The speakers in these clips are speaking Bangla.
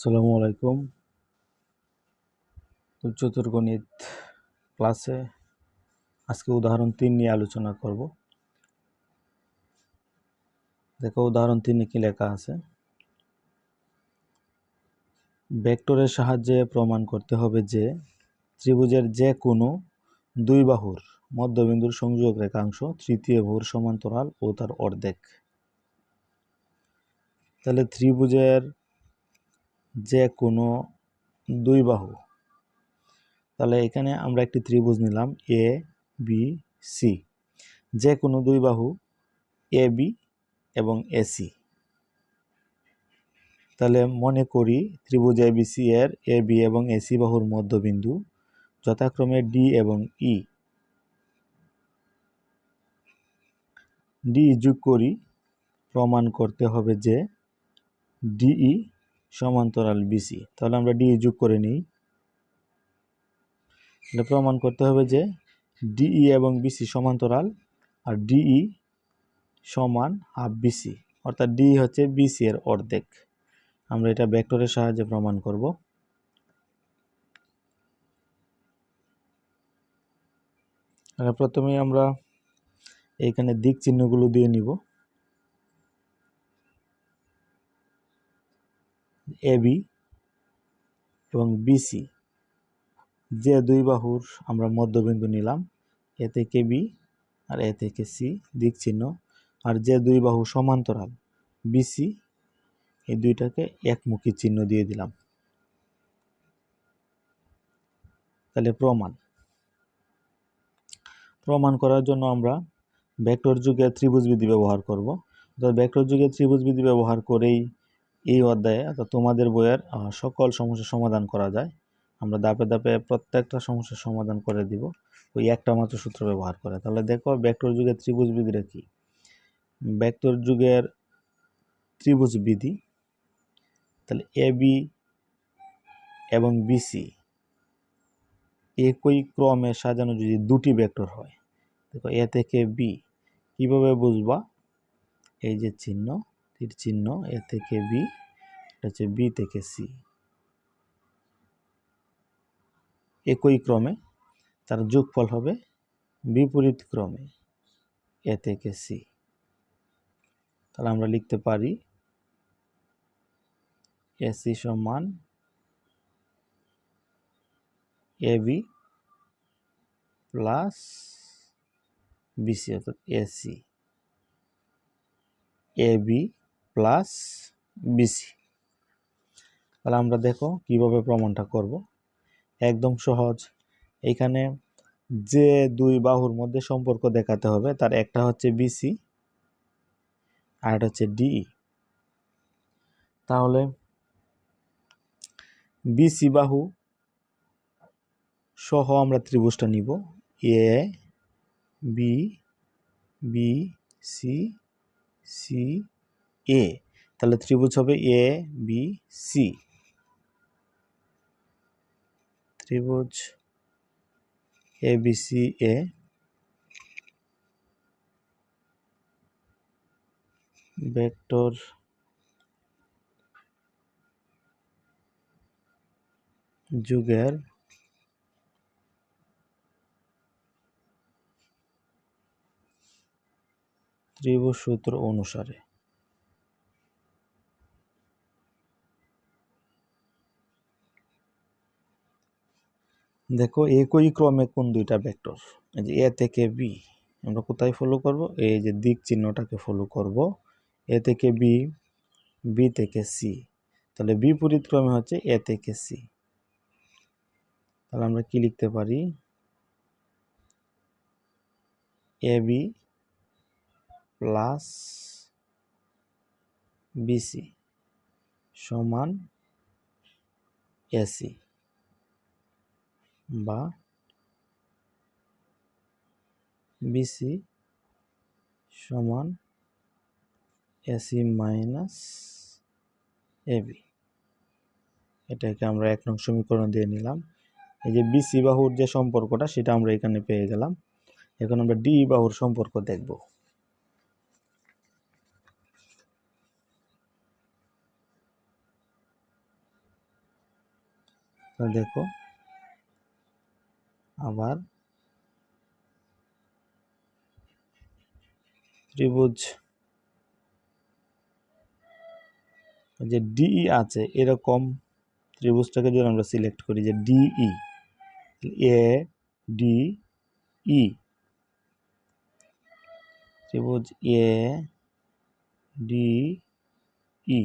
আসসালামু আলাইকুম। উচ্চতর গণিত ক্লাসে আজকে উদাহরণ তিন নিয়ে আলোচনা করব। দেখো উদাহরণ তিনে কি লেখা আছে? ভেক্টরের সাহায্যে প্রমাণ করতে হবে যে ত্রিভুজের যে কোনো দুই বাহুর মধ্যবিন্দুর সংযোগ রেখাংশ তৃতীয় বাহুর সমান্তরাল ও তার অর্ধেক। তাহলে ত্রিভুজের যে কোনো দুই বাহু। তাহলে এখানে আমরা একটি ত্রিভুজ নিলাম এ বি সি যে কোনো দুই বাহু এ বি এবং এসি তাহলে মনে করি ত্রিভুজ এ বি সি এর এ বি এবং এসি বাহুর মধ্যবিন্দু যথাক্রমে ডি এবং ই ডি যোগ করি, প্রমাণ করতে হবে যে ডিই সমান্তরাল বিসি। তাহলে আমরা ডি যোগ করে নিই। এটা প্রমাণ করতে হবে যে ডিই এবং বিসি সমান্তরাল আর ডিই সমান হাফ বিসি। অর্থাৎ ডি হচ্ছে বিসি এর অর্ধেক। আমরা এটা ভেক্টরের সাহায্যে প্রমাণ করব। প্রথমে আমরা এইখানে দিক চিহ্নগুলো দিয়ে নিব। এবি এবং বিসি যে দুই বাহুর আমরা মধ্যবিন্দু নিলাম এ থেকে বি আর এ থেকে সি দিক চিহ্ন। আর যে দুই বাহু সমান্তরাল বিসি এই দুইটাকে একমুখী চিহ্ন দিয়ে দিলাম। তাহলে প্রমাণ। প্রমাণ করার জন্য আমরা ভেক্টর যুগে ত্রিভুজ বিধি ব্যবহার করব। তো ভেক্টর যুগে ত্রিভুজ বিধি ব্যবহার করেই এই অধ্যায়ে অর্থাৎ তোমাদের বইয়ের সকল সমস্যার সমাধান করা যায়। আমরা দাপে দাপে প্রত্যেকটা সমস্যার সমাধান করে দিব। ওই একটা মাত্র সূত্র ব্যবহার করে। তাহলে দেখো, ভেক্টর যুগের ত্রিভুজ বিধিটা কি? ভেক্টর যুগের ত্রিভুজ বিধি, তাহলে এ বি এবং বিসি একই ক্রমে সাজানো যদি দুটি ভেক্টর হয়, দেখো এ থেকে বি কীভাবে বুঝবা? এই যে চিহ্ন। তীর চিহ্ন, এ থেকে বি, এটা হচ্ছে বি থেকে সি। একই ক্রমে তার যোগফল হবে বিপরীত ক্রমে, এ থেকে সি। তাহলে আমরা লিখতে পারি এসি সমান এ বি প্লাস বিসি অর্থাৎ AC A B plus BC. তাহলে আমরা দেখো কীভাবে প্রমাণটা করব। একদম সহজ। এখানে যে দুই বাহুর মধ্যে সম্পর্ক দেখাতে হবে, তার একটা হচ্ছে বিসি আর একটা হচ্ছে ডিই। তাহলে বিসি বাহু সহ আমরা ত্রিভুজটা নিব। A, B B, C C A তাহলে ত্রিভুজ হবে এ বি সি ত্রিভুজ A B C A vector যুগের ত্রিভুজ সূত্র অনুসারে। দেখো একই ক্রমে কোন দুইটা ভেক্টর এই যে এ থেকে বি আমরা কোথায় ফলো করব? এই যে দিক চিহ্নটাকে ফলো করব। এ থেকে বি বি থেকে সি তাহলে বিপরীত ক্রমে হচ্ছে এ থেকে সি তাহলে আমরা কি লিখতে পারি? এ বি প্লাস বিসি সমান এসি বা বিসি সমান এসি মাইনাস এবি এটাকে আমরা এক নং সমীকরণ দিয়ে নিলাম। এই যে বিসি বাহুর যে সম্পর্কটা, সেটা আমরা এখানে পেয়ে গেলাম। এখন আমরা ডি বাহুর সম্পর্ক দেখব। দেখো আবার ত্রিভুজ যে ডিই আছে, এরকম ত্রিভুজটাকে যদি আমরা সিলেক্ট করি, যে ডিই এ ডি ই ত্রিভুজ A D E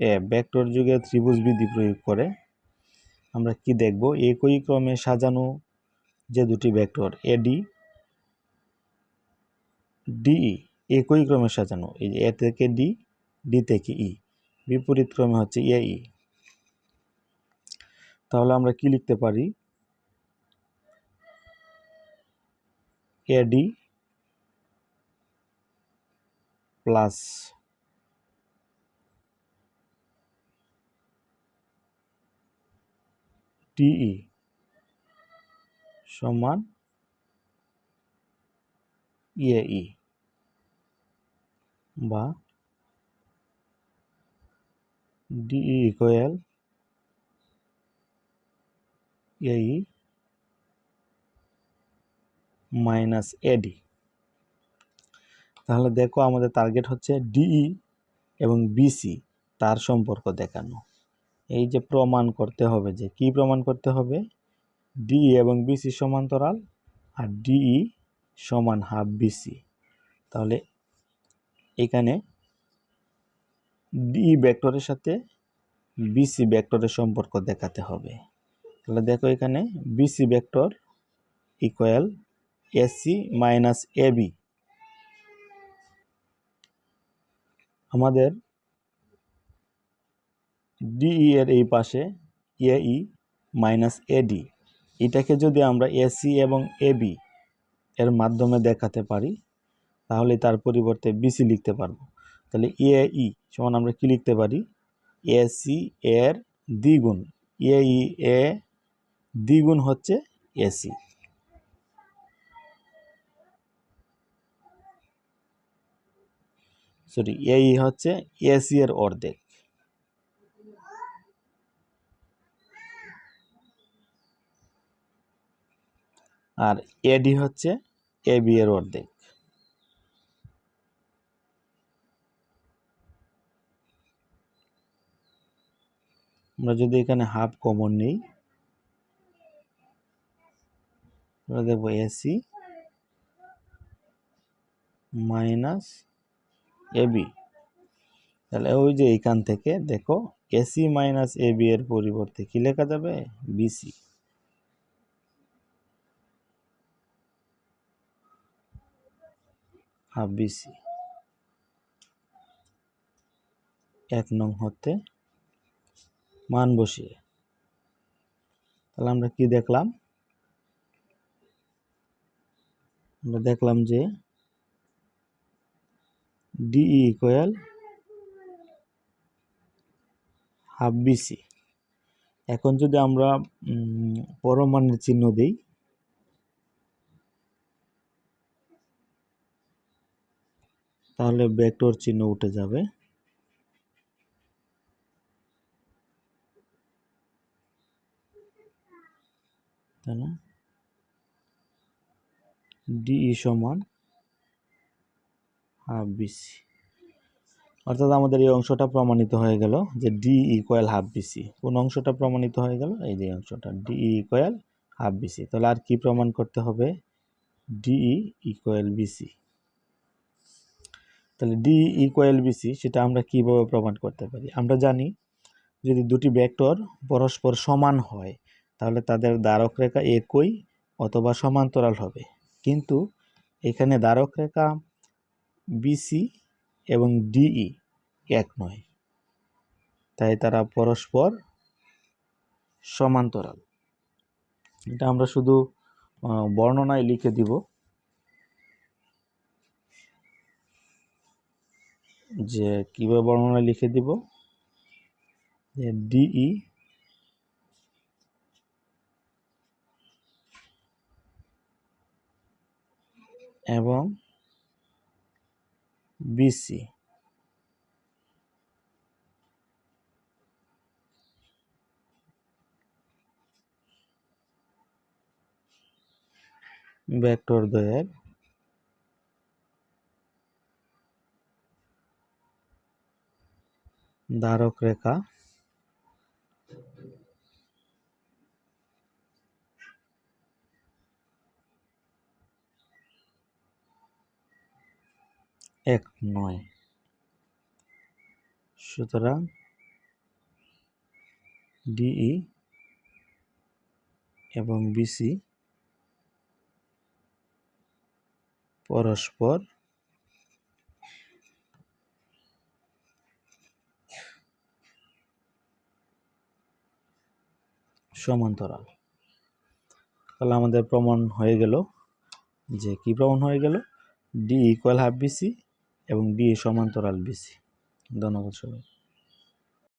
A vector যুগে ত্রিভুজ বিধি প্রয়োগ করে আমরা কি দেখব? একই ক্রমে সাজানো যে দুটি ভেক্টর এডি ডিই একই ক্রমে সাজানো। এই যে এ থেকে ডি ডি থেকে ই, বিপরীত ক্রমে হচ্ছে এ, ই। তাহলে আমরা কি লিখতে পারি? এডি প্লাস টিই সমান ইএই বা ডিই ইকুয়াল এই মাইনাস এডি। তাহলে দেখো আমাদের টার্গেট হচ্ছে ডিই এবং বিসি, তার সম্পর্ক দেখানো। এই যে প্রমাণ করতে হবে যে কি প্রমাণ করতে হবে? ডিই এবং বিসি সমান্তরাল আর ডিই সমান হাফ বিসি তাহলে এখানে ডি ভেক্টরের সাথে বিসি ভেক্টরের সম্পর্ক দেখাতে হবে। তাহলে দেখো এখানে BC vector equal AC minus AB আমাদের ডিই এর এই পাশে এই মাইনাস এডি এটাকে যদি আমরা এসি এবং এবি এর মাধ্যমে দেখাতে পারি, তাহলে তার পরিবর্তে বিসি লিখতে পারব। তাহলে ই সমান আমরা কি লিখতে পারি? এসি এর দ্বিগুণ ই এ দ্বিগুণ হচ্ছে এসি সরি এই হচ্ছে এসি এর অর্ধেক। আর এডি হচ্ছে এবি এর অর্ধেক। আমরা যদি এখানে হাফ কমন নিই, আমরা দেখব এসি মাইনাস এবি তাহলে ওই যে এইখান থেকে দেখো এসি মাইনাস এবি এর পরিবর্তে কি লেখা যাবে? BC half BC. এক নং হতে মান বসিয়ে। তাহলে আমরা কি দেখলাম? আমরা দেখলাম যে ডিই ইকুয়াল হাফ বিসি। এখন যদি আমরা পরমাণের চিহ্ন দিই তাহলে ভেক্টর চিহ্ন উঠে যাবে। তাই না? ডিই সমান হাফ বিসি অর্থাৎ আমাদের এই অংশটা প্রমাণিত হয়ে গেল যে ডি ইকুয়াল হাফ বিসি কোন অংশটা প্রমাণিত হয়ে গেল? এই যে অংশটা। ডি ইকুয়াল হাফ বিসি তাহলে আর কি প্রমাণ করতে হবে? ডিই ইকুয়াল বিসি তাহলে ডি ইকুয়াল বিসি সেটা আমরা কীভাবে প্রমাণ করতে পারি? আমরা জানি যদি দুটি ভেক্টর পরস্পর সমান হয়, তাহলে তাদের দ্বারক রেখা একই অথবা সমান্তরাল হবে। কিন্তু এখানে দ্বারক রেখা বিসি এবং ডিই এক নয়। তাই তারা পরস্পর সমান্তরাল। এটা আমরা শুধু বর্ণনায় লিখে দিব। যে কীভাবে বর্ণনা লিখে দিব? ডিই এবং বিসি ব্যাক্টর দয়ের ধারক রেখা। এক নয়। সুতরাং ডিই এবং বিসি পরস্পর সমান্তরাল। তাহলে আমাদের প্রমাণ হয়ে গেল যে কি প্রমাণ হয়ে গেল? ডি ইকুয়াল হাফ বিসি এবং ডি সমান্তরাল বিসি ধন্যবাদ সবাই